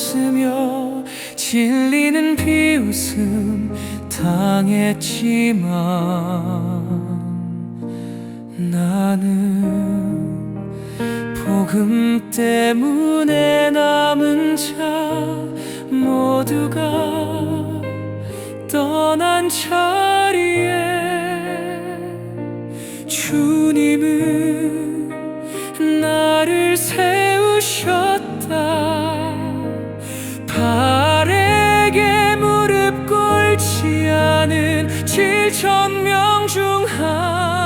웃으며 진리는 비웃음 당했지만 나는 복음 때문에 남은 자 모두가 떠난 자리에 주님은 나를 세우셨다. 달에게 무릎 꿇지 않은 7천 명중 한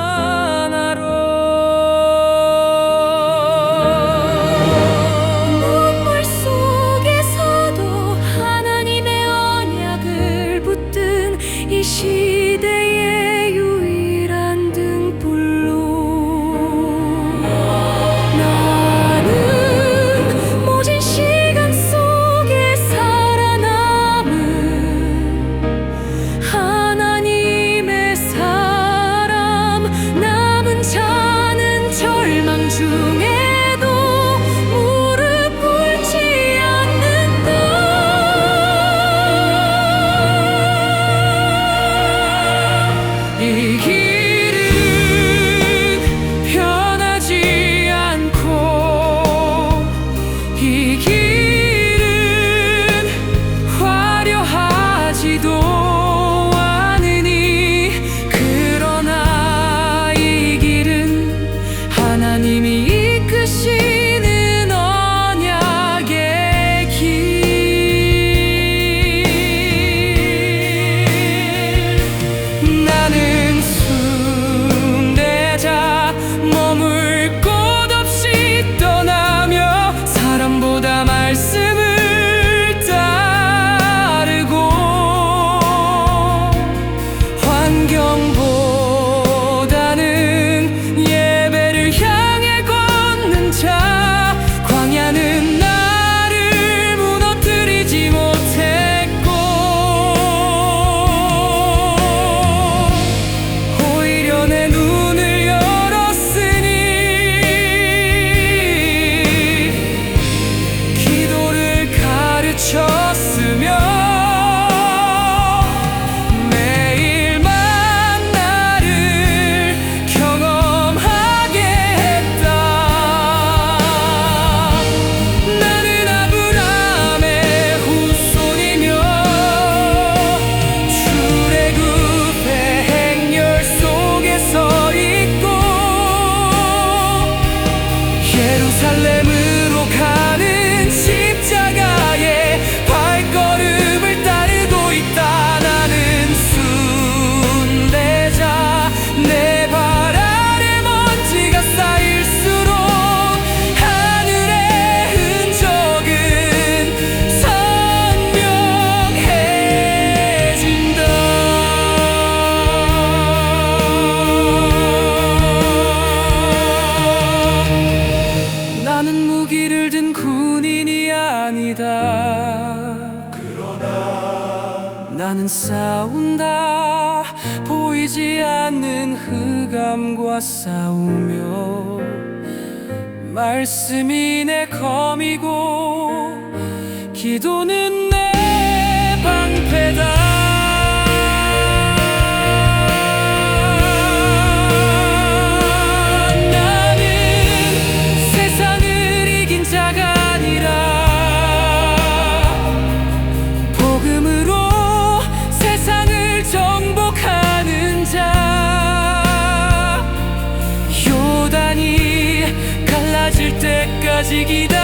나는 무기를 든 군인이 아니다. 그러나 나는 싸운다. 보이지 않는 흑암과 싸우며 말씀이 내 검이고 기도는 내 방패다. じきだ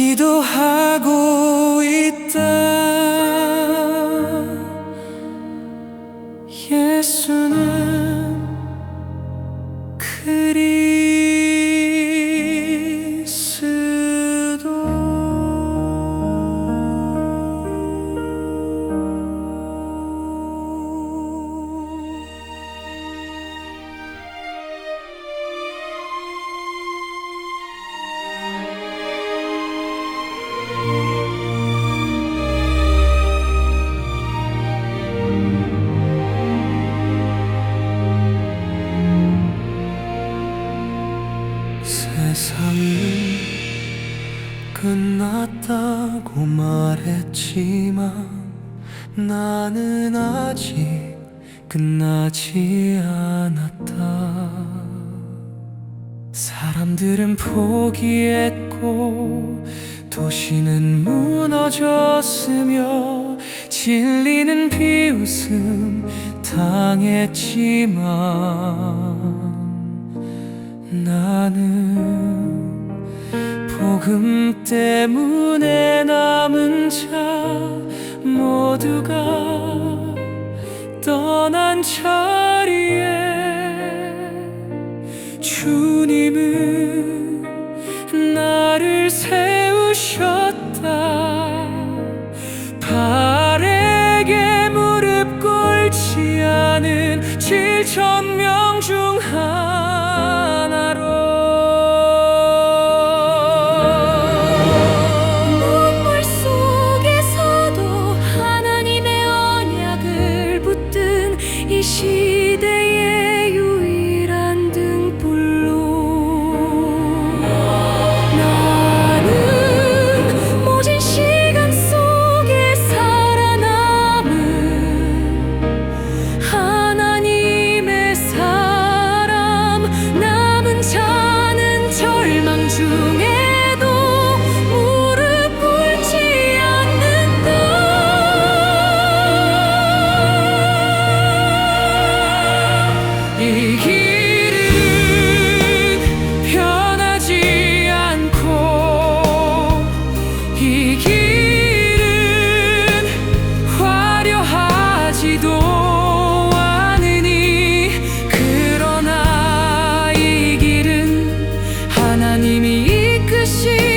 기도하고 세상은 끝났다고 말했지만 나는 아직 끝나지 않았다. 사람들은 포기했고 도시는 무너졌으며 진리는 비웃음 당했지만 나는 복음 때문에 남은 자 모두가 떠난 자리에 주님은 나를 세우셨다. 발에게 무릎 꿇지 않은 7천명 중 花に見くし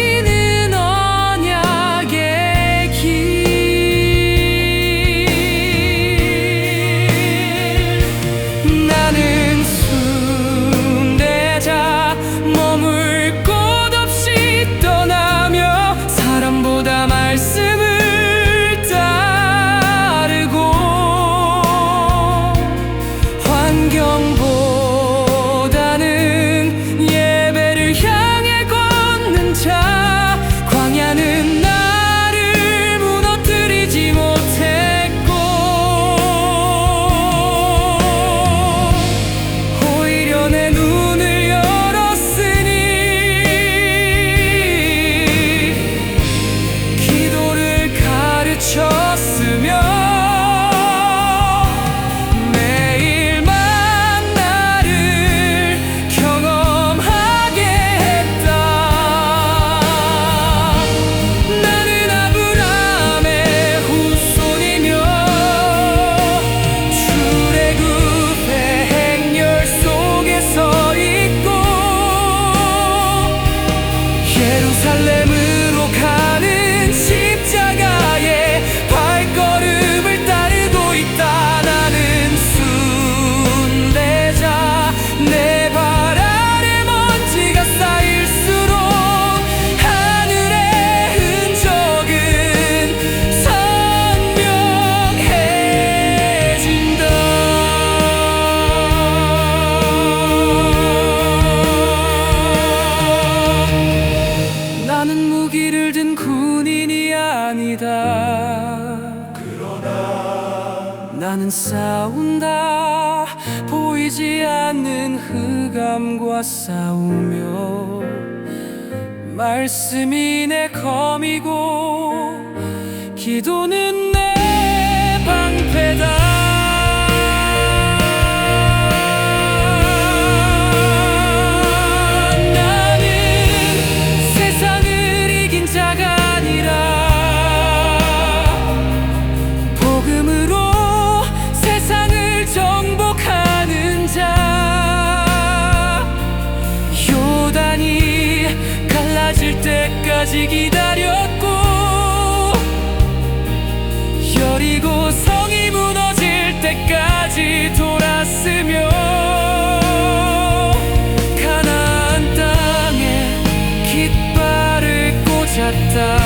기도는 내 방패다. da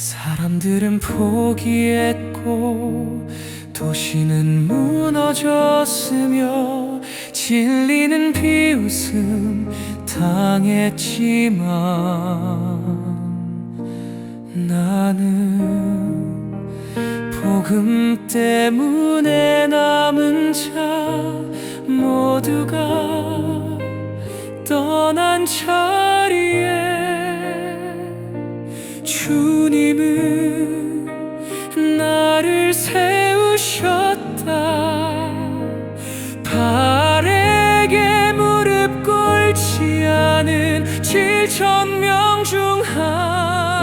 사람들은 포기했고 도시는 무너졌으며 진리는 비웃음 당했지만 나는 복음 때문에 남은 자 모두가 떠난 자리에 주님은 나를 세우셨다 발에게 무릎 꿇지 않은 칠천명 중 한.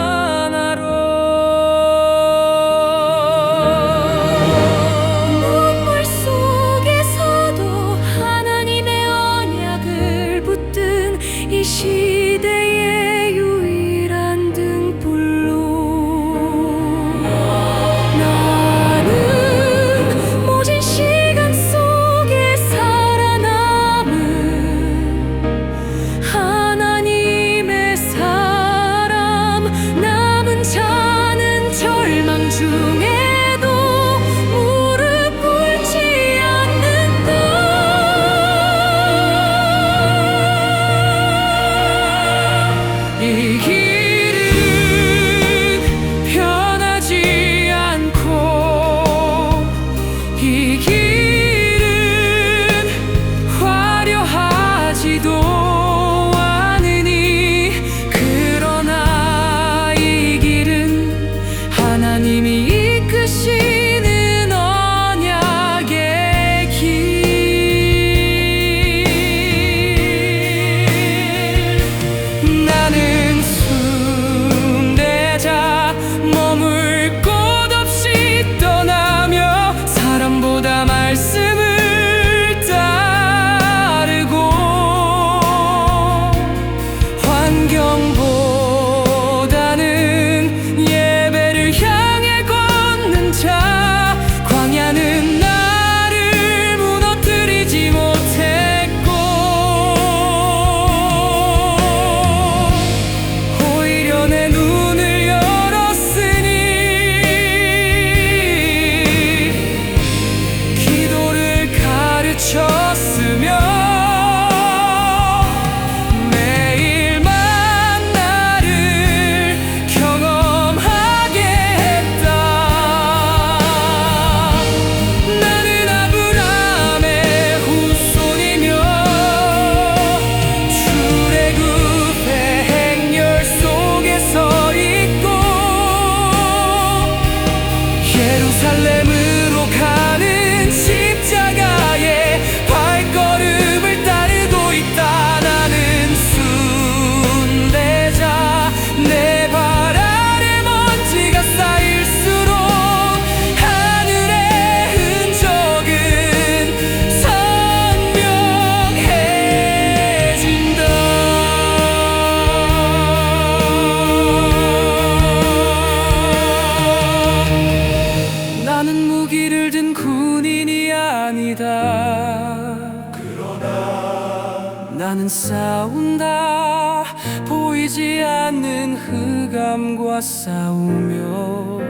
싸우며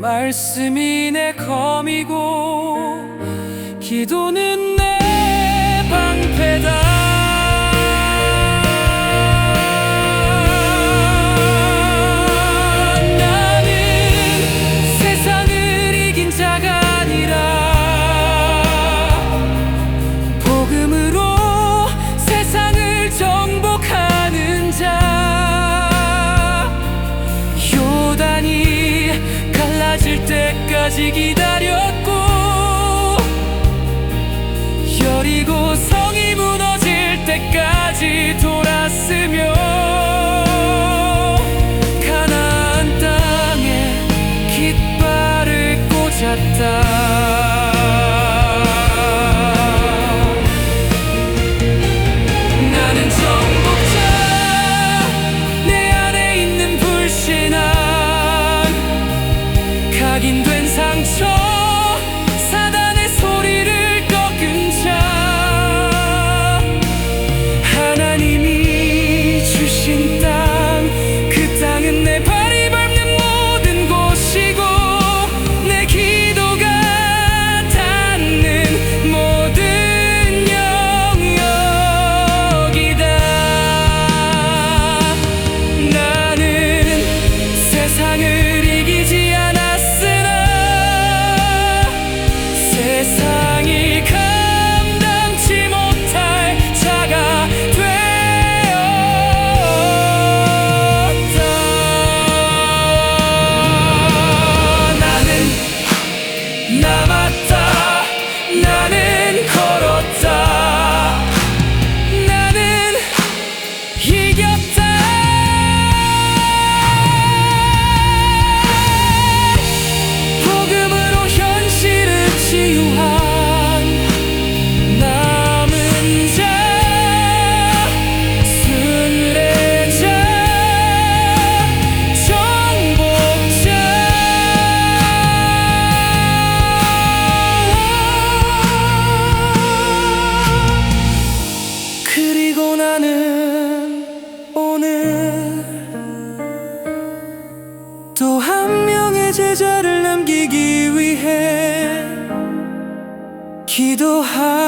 말씀이 내 검이고 기도는 가지기 기도하